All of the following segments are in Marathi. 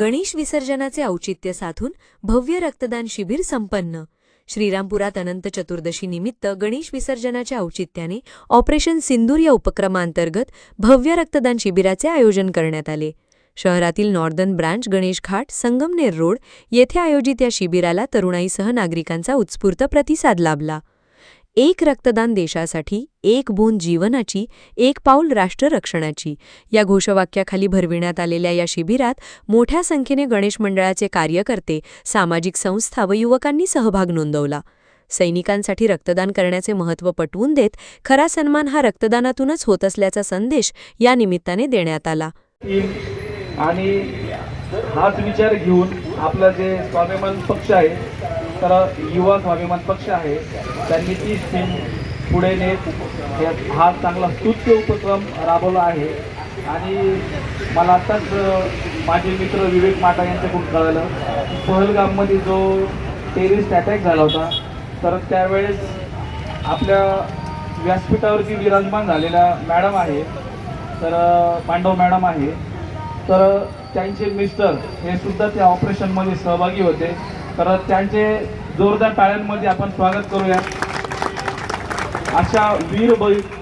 गणेश विसर्जनाचे औचित्य साधून भव्य रक्तदान शिबिर संपन्न. श्रीरामपुरात अनंत चतुर्दशी निमित्त गणेश विसर्जनाच्या औचित्याने ऑपरेशन सिंदूर या उपक्रमांतर्गत भव्य रक्तदान शिबिराचे आयोजन करण्यात आले. शहरातील northern branch Ganesh Ghat Sangamner road येथे आयोजित या शिबिराला तरुणाईसह नागरिकांचा उत्स्फूर्त प्रतिसाद लाभला. एक रक्तदान देशासाठी एक बूंद जीवनाची एक पाऊल राष्ट्ररक्षणाची या घोषवाक्याखाली भरविण्यात आलेल्या या शिबिरात मोठ्या संख्येने गणेश मंडळाचे कार्यकर्ते सामाजिक संस्था व युवकांनी सहभाग नोंदवला. सैनिकांसाठी रक्तदान करण्याचे महत्त्व पटवून देत खरा सन्मान हा रक्तदानातूनच होत असल्याचा संदेश या निमित्ताने देण्यात आला. आणि हाच विचार घेऊन आपला जे स्वाभिमान पक्ष आहे तर युवा स्वाभिमान पक्ष आहे त्यांनी ती स्कीम पुढे नेत हा चांगला स्तुत्य उपक्रम राबवला आहे. आणि मला आत्ताच माझे मित्र विवेक माटा यांच्याकडून कळालं पहलगाममध्ये जो टेरिस्ट अटॅक झाला होता तर त्यावेळेस आपल्या व्यासपीठावरती विराजमान झालेल्या मॅडम आहे तर पांडव मॅडम आहे तर त्यांचे मिस्टर हे सुद्धा त्या ऑपरेशनमध्ये सहभागी होते. तर त्यांचे जोरदार टाळ्यांमध्ये आपण स्वागत करूया. अशा वीर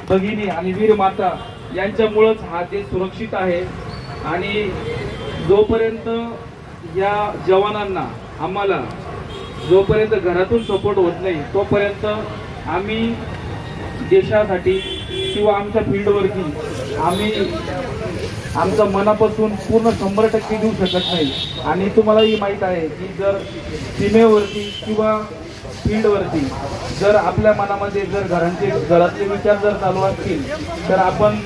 भगिनी आणि वीर माता यांच्यामुळंच हा देश सुरक्षित आहे. आणि जोपर्यंत या जवानांना आम्हाला जोपर्यंत घरातून सपोर्ट होत नाही तोपर्यंत आम्ही देशासाठी किंवा आमच्या फील्डवरती आम्ही आमचं मनापासून पूर्ण शंभर टक्के देऊ शकत नाही. आणि तुम्हालाही माहीत आहे की जर सीमेवरती किंवा फील्डवरती जर आपल्या मनामध्ये जर घरांचे घरातले विचार जर चालू असतील तर आपण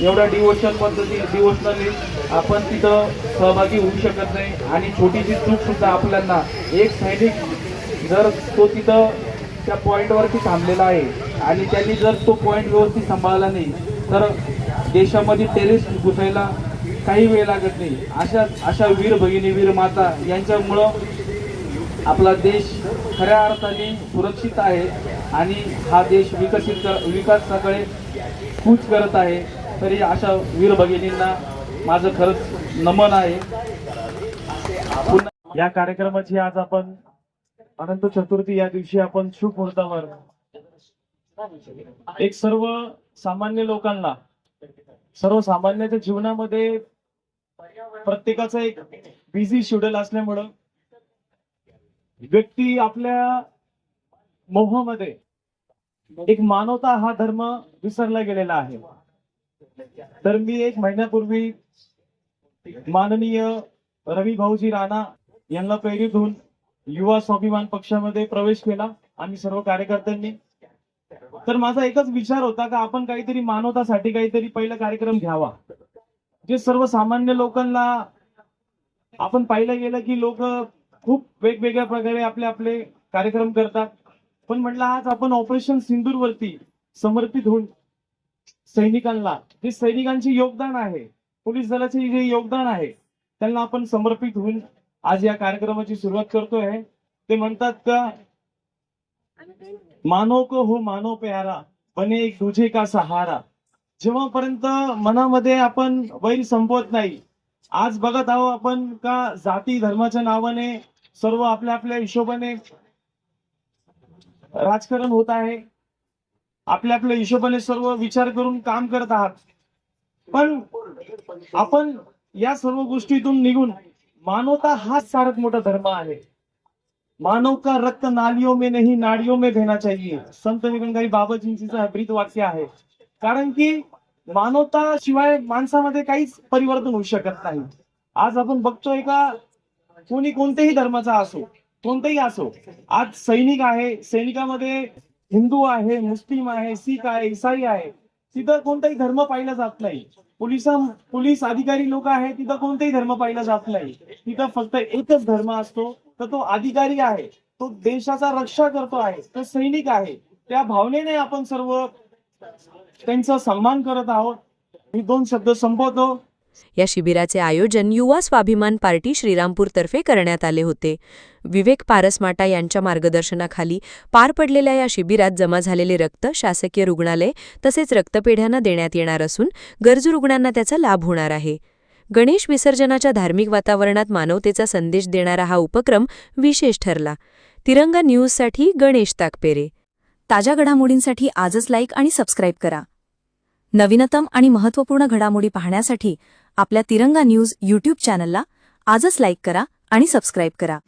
एवढ्या डिवोशन पद्धती डिवोशनली आपण तिथं सहभागी होऊ शकत नाही. आणि छोटीशी चूकसुद्धा आपल्यांना आपल्याला एक सैनिक जर तो तिथं त्या पॉईंटवरती थांबलेला आहे आणि त्यांनी जर तो पॉईंट व्यवस्थित सांभाळला नाही तर देशामध्ये टेरिस्ट घुसायला काही वेळ लागत नाही. अशा अशा वीर भगिनी वीर माता यांच्यामुळं आपला देश खऱ्या अर्थाने सुरक्षित आहे आणि हा देश विकसित कर विकासाकडे कूच करत आहे. तरी अशा वीर भगिनींना माझं खरंच नमन आहे. पुन्हा या कार्यक्रमाची आज आपण अनंत चतुर्थी या दिवशी आपण शुभ मुहूर्तावर एक सर्व सामान्य लोकांना सर्वसामान्याच्या जीवनामध्ये प्रत्येकाचं एक बिझी शेड्यूल असल्यामुळं व्यक्ती आपल्या मोहामध्ये एक मानवता हा धर्म विसरला गेलेला आहे. तर मी एक महिन्यापूर्वी माननीय रवी भाऊजी राणा यांना प्रेरित होऊन युवा स्वाभिमान पक्षामध्ये प्रवेश केला. आम्ही सर्व कार्यकर्त्यांनी तर माझा एकच विचार होता का आपण काहीतरी मानवतासाठी काहीतरी पहिला कार्यक्रम घ्यावा. जे सर्वसामान्य लोकांना आपण पाहिलं गेलं की लोक खूप वेगवेगळ्या प्रकारे आपले आपले कार्यक्रम करतात. पण म्हटलं आज आपण ऑपरेशन सिंदूरवरती समर्पित होऊन सैनिकांना जे सैनिकांचे योगदान आहे पोलीस दलाचे जे योगदान आहे त्यांना आपण समर्पित होऊन आज या कार्यक्रमाची सुरुवात करतोय. ते म्हणतात का मानव को हो मानव प्यारा बने एक दुजे का सहारा। जेव्हापर्यंत मनामध्ये आपण वैर संपवत नाही आज बघत आहो आपण का जाती धर्माच्या नावाने सर्व आपल्या आपल्या हिशोबाने राजकारण होत आहे. आपल्या आपल्या हिशोबाने सर्व विचार करून काम करत आहात. पण आपण या सर्व गोष्टीतून निघून मानवता हाच सारत मोठा धर्म आहे. मानव का रक्त नालियों में नहीं नाड़ियों में बहना चाहिए? संत निरंकारी बाबाजींचं ब्रीत वाक्य आहे. कारण की मानवता शिवाय माणसामध्ये काहीच परिवर्तन होऊ शकत नाही. आज आपण बघतोय का कोणी कोणत्याही धर्माचा असो कोणताही असो आज सैनिक आहे सैनिकामध्ये हिंदू आहे मुस्लिम आहे सिख आहे इसाई आहे तिथं कोणताही धर्म पाहिला जात नाही. पोलिसा पोलीस अधिकारी लोक आहेत तिथं कोणताही धर्म पाहिला जात नाही. तिथं फक्त एकच धर्म असतो तर तो अधिकारी आहे. तो देशाचा रक्षा करतो आहे. तो सैनिक आहे. त्या भावनेने आपण सर्व त्यांचा सन्मान करत आहोत. मी दोन शब्द संपवतो. या शिबिराचे आयोजन युवा स्वाभिमान पार्टी श्रीरामपूरतर्फे करण्यात आले होते. विवेक पारसमाटा यांच्या मार्गदर्शनाखाली पार पडलेल्या या शिबिरात जमा झालेले रक्त शासकीय रुग्णालय तसेच रक्तपेढ्यांना देण्यात येणार असून गरजू रुग्णांना त्याचा लाभ होणार आहे. गणेश विसर्जनाच्या धार्मिक वातावरणात मानवतेचा संदेश देणारा हा उपक्रम विशेष ठरला. तिरंगा न्यूजसाठी गणेश ताकपेरे. ताज्या घडामोडींसाठी आजच लाईक आणि सबस्क्राईब करा. नवीनतम आणि महत्त्वपूर्ण घडामोडी पाहण्यासाठी आपल्या तिरंगा न्यूज यूट्यूब चॅनलला आजच लाईक करा आणि सबस्क्राईब करा.